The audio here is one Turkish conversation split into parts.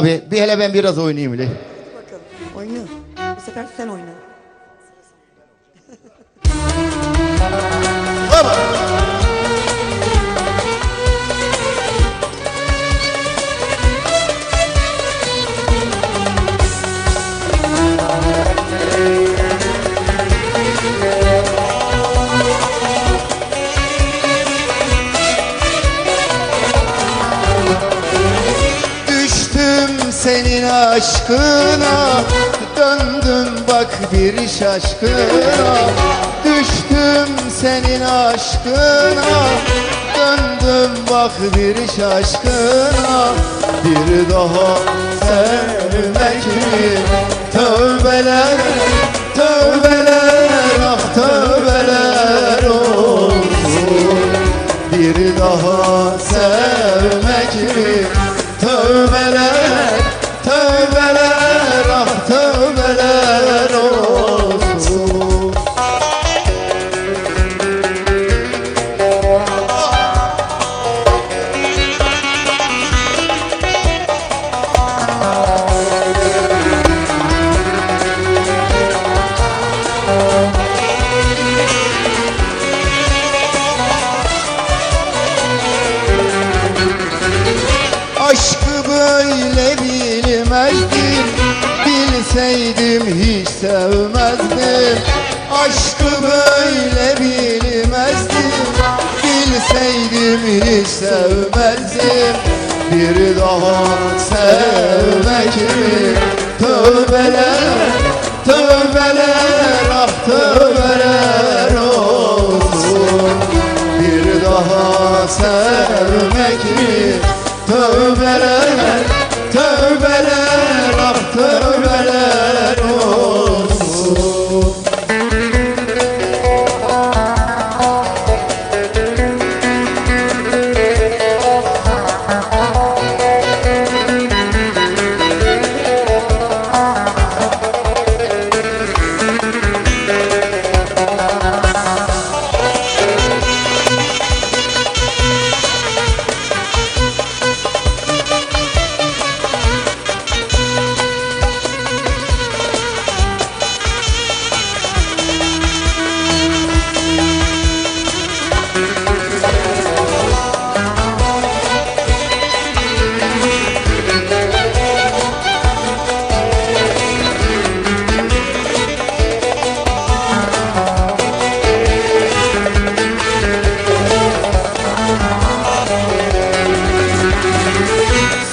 Abi bir hele ben biraz oynayayım öyle. Bakalım. Oyna. Bu sefer sen oyna. Baba. Senin aşkına. Döndüm bak bir şaşkına. Düştüm senin aşkına. Döndüm bak bir şaşkına. Bir daha sevmek mi? Tövbeler, tövbeler, Bilseydim hiç sevmezdim. Aşkı böyle bilmezdim. Bilseydim hiç sevmezdim. Bir daha sevmek mi? Tövbeler,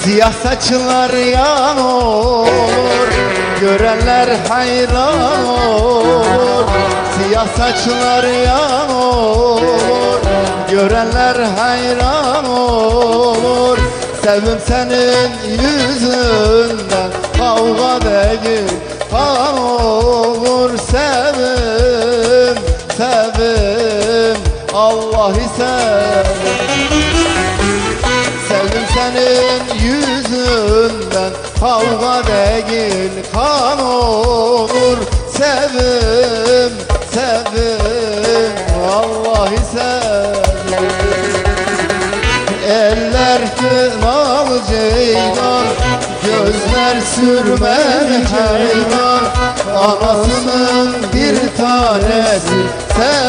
Siyah saçlar yan Görenler hayran olur. Siyah saçlar yan Görenler hayran olur. Sevim senin yüzünden Kavga değil kan olur. Sevim, sevim Allah sevim senin yüzünden Kavga değil kan olur. Sevim, sevim Vallahi sevim. Eller kınalı ceylan Gözler sürmen hayvan Anasının bir tanesi Sevim,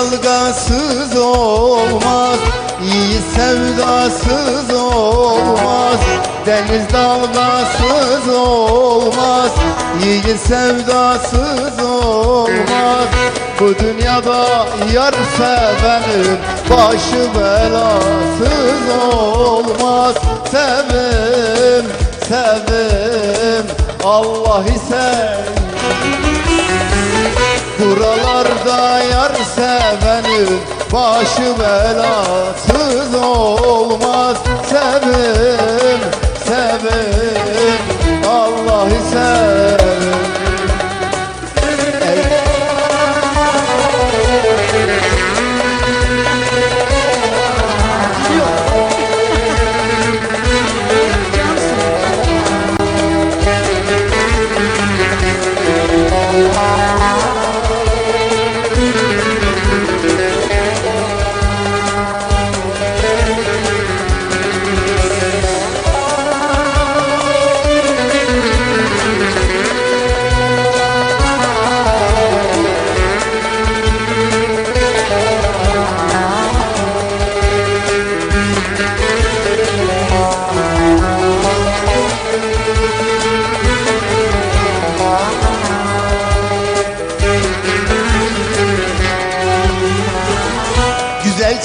Dalgasız olmaz iyi sevdasız olmaz. Deniz dalgasız olmaz iyi sevdasız olmaz. Bu dünyada yar sevenin başı belasız olmaz. Sevim, sevim Allah ise Buralarda yar sevenin başı belasız olmaz. Sevim,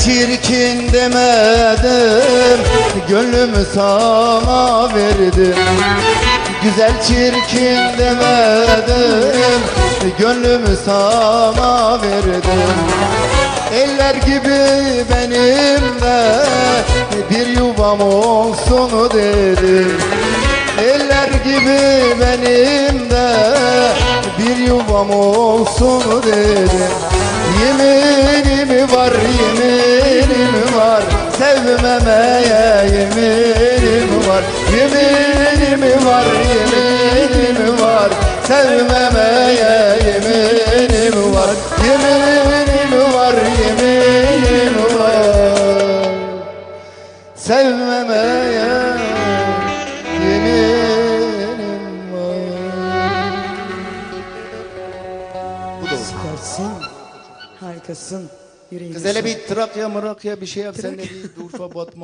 çirkin demedim Gönlümü sana verdim. Güzel çirkin demedim Gönlümü sana verdim. Eller gibi benim de Bir yuvam olsun dedim. Eller gibi benim de Bir yuvam olsun dedim Yeminim var yeminim var. Sevmemeye yeminim var. Yeminim var yeminim var. Sevmemeye yeminim Harikasın. Yüreğine Kız hele sağlık. bir Trakya mırakya bir şey yap sen de bir Urfa Batman